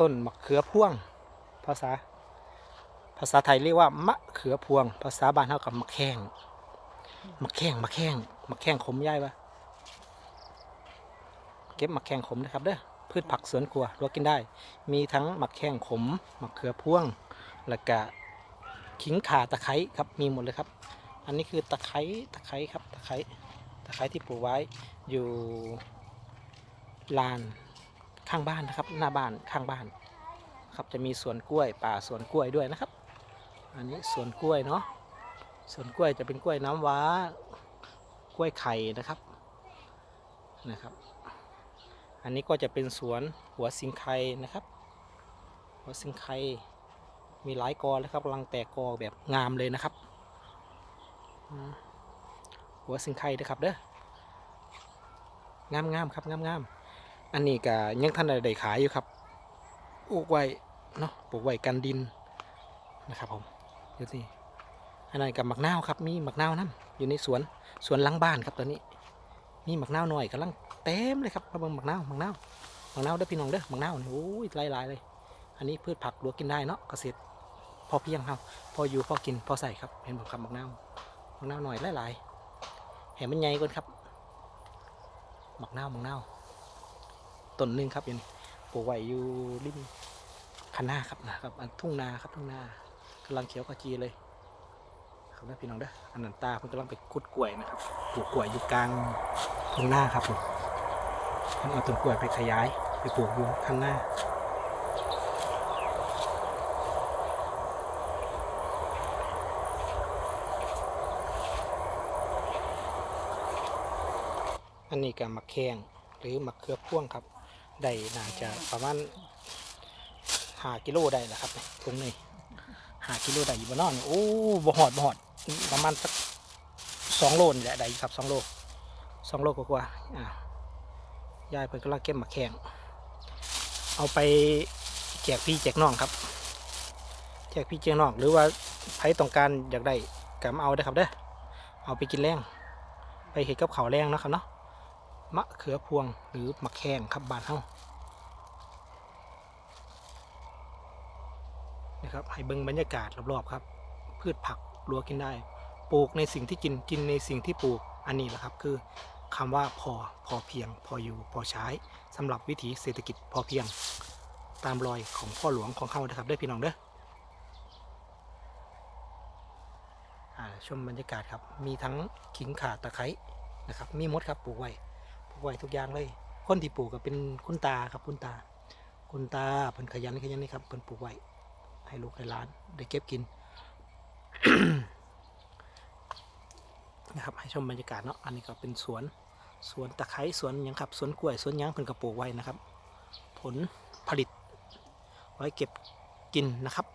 ต้นมะเขือพวง ภาษา ภาษาไทยเรียกว่ามะเขือพวง ภาษาบ้านเท่ากับมะแข้งมะแข้งมะแข้งมะแข้งขมย่ายปะเก็บมะแข้งขมนะครับเด้อพืชผักสวนครัวลวกกินได้ มีทั้งมะแข้งขมมะเขือพวงแล้วก็ขิงข่าตะไคร้ครับมีหมดเลยครับ อันนี้คือตะไคร้ตะไคร้ครับตะไคร้ตะไคร้ที่ปลูกไว้อยู่ลาน ข้างบ้านนะครับ หน้าบ้านข้างบ้าน ครับจะมีสวนกล้วยป่าสวนกล้วยด้วยนะครับ อันนี้สวนกล้วยเนาะสวนกล้วยจะเป็นกล้วยน้ำว้ากล้วยไข่นะครับนะครับ อันนี้ก็จะเป็นสวนหัวสิงไคนะครับ หัวสิงไคมีหลายกอแล้วครับกำลังแตกกอแบบงามเลยนะครับ หัวสิงไคนะครับเด้องามงามๆครับงามงามๆ อันนี้ก็ยังท่านได้ขายอยู่ครับปลูกไว้เนาะปลูกไว้กันดินนะครับผมเดี๋ยวนี่อันนั้นกับมักนาวครับมีมักนาวนั่นอยู่ในสวนสวนหลังบ้านครับตอนนี้ มีมักนาวหน่อยกำลังเต็มเลยครับมาเบิ่งมักนาวมักนาวมักนาวเด้อพี่น้องเด้อมักนาวนี่โอ้ยหลายๆเลย อันนี้พืชผักลวกกินได้เนาะเกษตรพอเพียงครับพออยู่พอกินพอใส่ครับเห็นบอกครับมักนาวมักนาวหน่อยหลายๆเห็นมันใหญ่ก่อนครับมักนาวมักนาว ต้นหนึงครับอยู่นี่ปลูกไว้อยู่ริมคันนาครับนะครับอันทุ่งนาครับทุ่งนากำลังเขียวขจีเลยครับนะพี่น้องเด้ออันนั้นตาเพิ่งกำลังไปขุดกล้วยนะครับปลูกกล้วยอยู่กลางทุ่งนาครับผมเพิ่นเอาต้นกล้วยไปขยาย ไปปลูกอยู่ข้างหน้าอันนี้ก็มักแขงหรือมักเขือพ่วงครับ ได้น่าจะประมาณหากิโลได้แหละครับถุงนี้หากิโลได้อยู่บนนอนโอ้บ่หอดบ่หอดประมาณสักสองโลนี่แหละได้ครับสองโลสองโลกว่าอ่ายายเพิ่นกำลังเก็บมาแข่งเอาไปแจกพี่แจกน้องครับแจกพี่แจกน้องหรือว่าใครต้องการอยากได้ก็มาเอาได้ครับเด้อเอาไปกินแรงไปเห็ดกับเขาแรงนะครับเนาะ มะเขือพวงหรือมะแข้งครับบานเฮานะครับให้เบิ่งบรรยากาศรอบๆครับ พืชผักรัวกินได้ ปลูกในสิ่งที่กินกินในสิ่งที่ปลูกอันนี้แหละครับ คือคำว่าพอพอเพียง พออยู่พอใช้สำหรับวิถีเศรษฐกิจพอเพียง ตามรอยของพ่อหลวงของเขานะครับได้พี่น้องเด้อชมบรรยากาศครับ มีทั้งขิงข่าตะไคร้นะครับ มีมดครับปลูกไว้ ไว้ทุกอย่างเลย คนที่ปลูกก็เป็นคุณตาครับคุณตา คุณตาเพิ่นขยันขยันนี่ครับเพิ่นปลูกไว้ให้ลูกให้หลานได้เก็บกินนะครับให้ชมบรรยากาศเนาะอันนี้ก็เป็นสวนสวนตะไคร้สวนยังครับสวนกล้วยสวนยางเพิ่นกระปลูกไว้นะครับ ผลผลิต ไว้เก็บกินนะครับ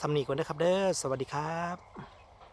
สำนีก่อนนะครับเด้อสวัสดีครับ